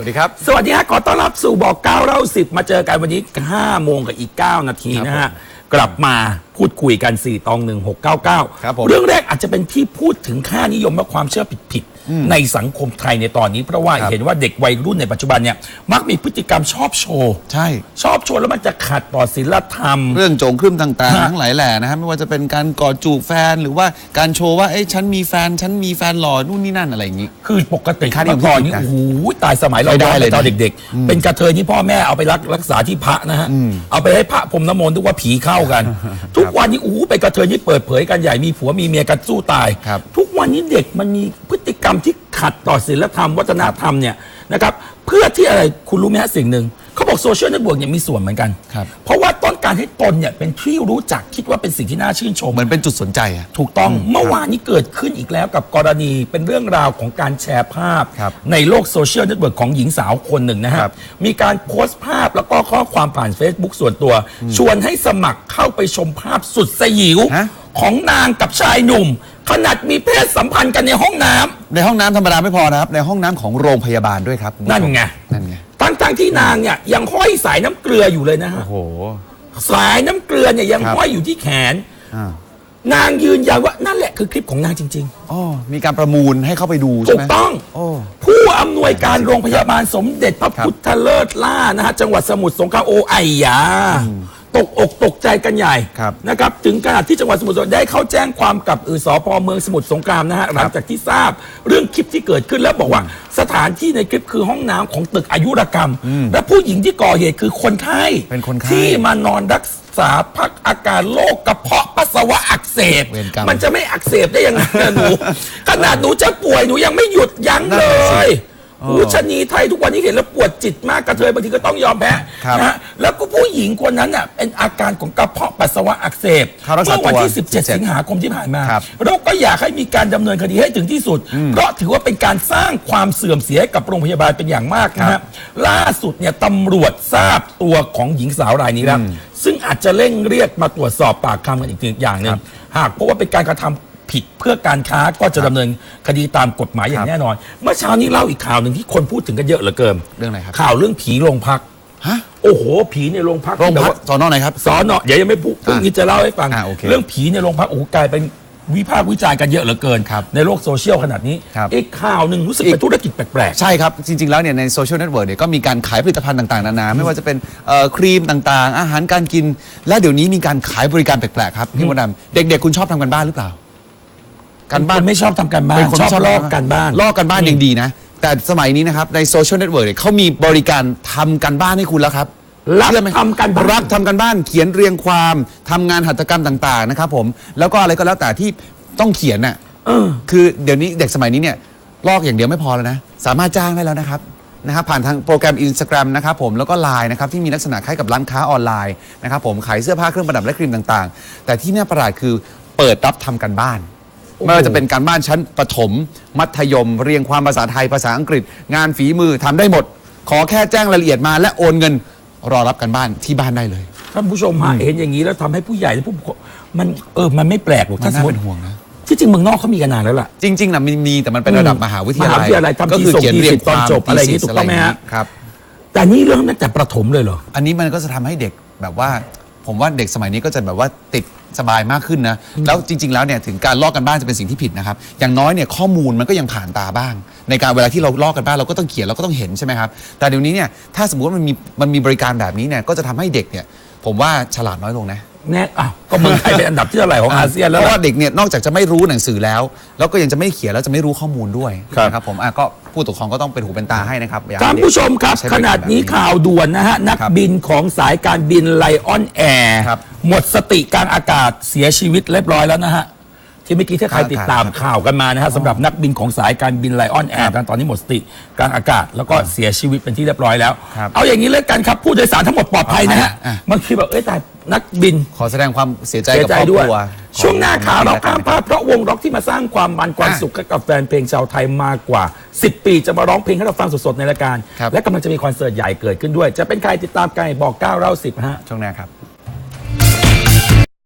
วัสดีครับ สวัสดีฮะขอต้อนรับสู่บอกเก้าเล่าสิบมาเจอกันวันนี้5โมงกับอีก 9 นาทีนะฮะ กลับมาพูดคุยกัน 4 ตอง 1699ครับผมเรื่องแรกอาจจะเป็นที่พูดถึงค่านิยมและความเชื่อผิดๆ ในสังคมไทยในตอนนี้ เพราะว่าครับเห็นว่าเด็กวัยรุ่นในปัจจุบันเนี่ยมักมีพฤติกรรมชอบโชว์ ใช่ ชอบโชว์แล้วมันจะขัดต่อศีลธรรม เรื่องโจงครึ่มต่างฮะๆทั้งหลายแหล่นะครับไม่ว่าจะเป็นการกอดจูบแฟนหรือว่าการโชว์ว่าเอ้ยฉันมีแฟนฉันมีแฟนหล่อนู่นนี่นั่นอะไรอย่างนี้ คือปกติค่านิยมเมื่อก่อนนี้ที่ผิดนะโอ้โหตายสมัยเราไม่ได้ย้อนเลไปยนะตอนเด็ก ๆ เป็นกระเทยที่พ่อแม่เอาไปรักรักษาที่พระนะฮะเอาไปให้พระพรมน้ำมนต์ทุกว่าผีเข้ากัน ทุกวันนี้โอ้โหไปนกระเทยที่เปิดเผยกันใหญ่มีผัวมีเมียกันสู้ตาย ครับ ทุกวันนี้เด็กมันมีพฤติก รรมที่ขัดต่อศีลธรรมวัฒนธรรมเนี่ยนะครับเพื่อที่อะไรคุณรู้ไหมฮะสิ่งหนึ่งเขาบอกโซเชียลเน็ตเวิร์กเนี่ยมีส่วนเหมือนกันครับ เพราะว่าต้องการให้ตนเนี่ยเป็นที่รู้จักคิดว่าเป็นสิ่งที่น่าชื่นชม เหมือนเป็นจุดสนใจอะถูกต้องเมื่อวานนี้เกิดขึ้นอีกแล้วกับกรณีเป็นเรื่องราวของการแชร์ภาพ ครับในโลกโซเชียลเน็ตเวิร์กของหญิงสาวคนหนึ่งนะฮะครับมีการโพสต์ภาพแล้วก็ข้อความผ่าน Facebook ส่วนตัว ชวนให้สมัครเข้าไปชมภาพสุดสยิวฮะ ของนางกับชายหนุ่ม ขนาดมีเพศสัมพันธ์กันในห้องน้ำ ในห้องน้ำธรรมดาไม่พอนะครับ ในห้องน้ำของโรงพยาบาลด้วยครับคุณผู้ชมนั่นไง นั่นไง ทั้งๆที่นางเนี่ยยังห้อยสายน้ำเกลืออยู่เลยนะฮะ โอ้โห สายน้ำเกลือเนี่ยยังครับ ห้อยอยู่ที่แขน อ่านางยืนยันว่านั่นแหละคือคลิปของนางจริงๆอ๋อมีการประมูลให้เข้าไปดูถูใช่ไหมกต้อง โอ้ ผู้อำนวยการโรงพยาบาลสมเด็จพระพุทธเลิศล่านะฮะจังหวัดสมุทรสงครามโอไอยา ตกอกตกใจกันใหญ่ครับนะครับถึงขนาดที่จังหวัดสมุทรสงครามได้เข้าแจ้งความกับอือสพเมืองสมุทรสงครามนะฮะหลังจากที่ทราบเรื่องคลิปที่เกิดขึ้นแล้วบอกว่าสถานที่ในคลิปคือห้องน้ำของตึกอายุรกรรม และผู้หญิงที่ก่อเหตุคือคนไข้เป็นคนไข้ที่มานอนรักษาพักอาการโรคกระเพาะปัสสาวะอักเสบ เวรกรรม มันจะไม่อักเสบได้ยังไงอะหนูขนาดหนูจะป่วยหนูยังไม่หยุดยั้งนั่เลนน่ะสิย อ๋อผู้ชนีไทยทุกวันนี้เห็นแล้วปวดจิตมากกระเทยบางทีก็ต้องยอมแพ้ครับนะฮะแล้วก็ผู้หญิงคนนั้นน่ะเป็นอาการของกระเพาะปัสสาวะอักเสบเข้ารักษาเมื่อวันที่ตัว17สิงหาคมที่ผ่านมาครับเราก็อยากให้มีการดำเนินคดีให้ถึงที่สุด เพราะถือว่าเป็นการสร้างความเสื่อมเสียให้กับโรงพยาบาลเป็นอย่างมากนะครัฮะบ ล่าสุดเนี่ยตำรวจทราบตัวของหญิงสาวรายนี้แล้วซึ่งอาจจะเร่งเรียกมาตรวจสอบปากคำกันอีกอย่างหนึ่งหากพบว่าเป็นการกระทำ ผิดเพื่อการค้าก็จะดำเนินคดีตามกฎหมายอย่าครังบแน่นอน เมื่อเช้านี้เล่าอีกข่าวหนึ่งที่คนพูดถึงกันเยอะเหลือเกินเรื่องอะไรครับข่าวเรื่องผีโรงพักฮะโอ้โห ผีในโรงพักโรงที่แบบพักว่าสอนอไหนครับสอนอเดี๋ยวยังไม่พูดพรุ่งนี้จะเล่าให้ฟังอ่าโอเคเรื่องผีในโรงพักโอ้โหกลายเป็นวิพากษ์วิจารณ์กันเยอะเหลือเกินครับในโลกโซเชียลขนาดนี้ครับอีกข่าวหนึ่งรู้สึกเป็นธุรกิจแปลกใช่ครับ จริง ๆ แล้วเนี่ยในโซเชียลเน็ตเวิร์กเนี่ยก็มีการขายผลิตภัณฑ์ต่างๆ นานา ไม่ว่าจะเป็นเอ่อครีมต่างๆ อาหารการกิน และเดี๋ยวนี้มีการขายบริการแปลกๆ ครับ พี่มดดำเด็ก ๆ คุณชอบทำกันบ้านหรือเปล่าๆ การบ้านไม่ชอบทำการบ้านเป็นคนชอบไม่ลอกการบ้าน ลอกกันบ้านยังดีนะ แต่สมัยนี้นะครับ ในโซเชียลเน็ตเวิร์กเนี่ยเขามีบริการทำกันบ้านให้คุณแล้วครับรับเชื่อไหมทำการบ้าน รับทำกันบ้านเขียนเรียงความทำงานหัตถกรรมต่างๆนะครับผมแล้วก็อะไรก็แล้วแต่ที่ต้องเขียนน่ะเออคือเดี๋ยวนี้เด็กสมัยนี้เนี่ยลอกอย่างเดียวไม่พอแล้วนะ สามารถจ้างได้แล้วนะครับนะครับผ่านทางโปรแกรม Instagram นะครับผมแล้วก็ Line นะครับที่มีลักษณะคล้ายกับร้านค้าออนไลน์นะครับผมขายเสื้อผ้าเครื่องประดับและครีมต่างๆ แต่ที่น่าประหลาดคือเปิดรับทำกันบ้านโอ้โห ไม่ว่าจะเป็นการบ้านชั้นประถม มัธยม เรียงความภาษาไทยภาษาอังกฤษ งานฝีมือทำได้หมด ขอแค่แจ้งรายละเอียดมาและโอนเงินรอรับกันบ้านที่บ้านได้เลย ท่านผู้ชมฮะเห็นอย่างนี้แล้วทำให้ผู้ใหญ่และผู้ปกครองมันเออมันไม่แปลกหรอกมัถ้านสมน่ามติเป็นห่วงนะ ที่จริงเมืองนอกเขามีกันนานแล้วล่ะ จริงๆนะมีมีแต่มันเป็นระดับมหาวิทยาลัยมหาวิทยาลัยทำก็ที่คือส่งเขียนที่เรียสิงบตอนจบความอะไรอย่างนี้ thesis ถูกต้องไหมฮะ ครับ แต่นี่เริ่มตั้งแต่ประถมเลยเหรอ อันนี้มันก็จะทำให้เด็กแบบว่า ผมว่าเด็กสมัยนี้ก็จะแบบว่าติดสบายมากขึ้นนะ แล้วจริง ๆ แล้วเนี่ยถึงการลอกกันบ้านจะเป็นสิ่งที่ผิดนะครับ อย่างน้อยเนี่ยข้อมูลมันก็ยังผ่านตาบ้าง ในการเวลาที่เราลอกกันบ้านเราก็ต้องเขียนเราก็ต้องเห็นใช่ไหมครับ แต่เดี๋ยวนี้เนี่ยถ้าสมมติว่ามันมีมันมีบริการแบบนี้เนี่ยก็จะทำให้เด็กเนี่ยผมว่าฉลาดน้อยลงนะ แน่อ้าวก็เมืองไทยเป็นอันดับที่เท่าไหร่ของอาเซียนแล้วเพราะล่ะ ว่าเด็กเนี่ยนอกจากจะไม่รู้หนังสือแล้ว แล้วก็ยังจะไม่เขียนแล้วจะไม่รู้ข้อมูลด้วยครับ นะครับผมอะก็ผู้ปกครองก็ต้องเป็นหูเป็นตาให้นะครับอยกให้ท่านเด็กผู้ชมครับใช้บขริกนาดนี้แบบ ข่าวด่วนนะฮะ นักครับบินของสายการบินไลออนแอร์ครับ หมดสติกลางอากาศเสียชีวิตเรียบร้อยแล้วนะฮะ ที่เมื่อกี้ถ้าใครกลางอากาศติดตามข่าวกันมานะฮะสำหรับนักบินของสายการบินไลออนแอร์ตอนนี้หมดสติกลางอากาศแล้วก็เสียชีวิตเป็นที่เรียบร้อยแล้ว ครับ เอาอย่างนี้เลยกันครับผู้โดยสารทั้งหมดปลอดภัยนะฮะอะบางทีแบบเอ้ยตายนักบิน ขอแสดงความเสียใจเสียกับใจครอบด้วยครัวช่วงหน้าข่าวเราขข้ามองพลาดเพราะวงร็อกที่มาสร้างความมันความอะสุขให้กับแฟนเพลงชาวไทยมากกว่า 10 ปีจะมาร้องเพลงให้เราฟังสดๆในรายการครับและกำลังจะมีคอนเสิร์ตใหญ่เกิดขึ้นด้วย จะเป็นใครติดตามกันบอก9เล่า10ฮะ ช่วงหน้าครับ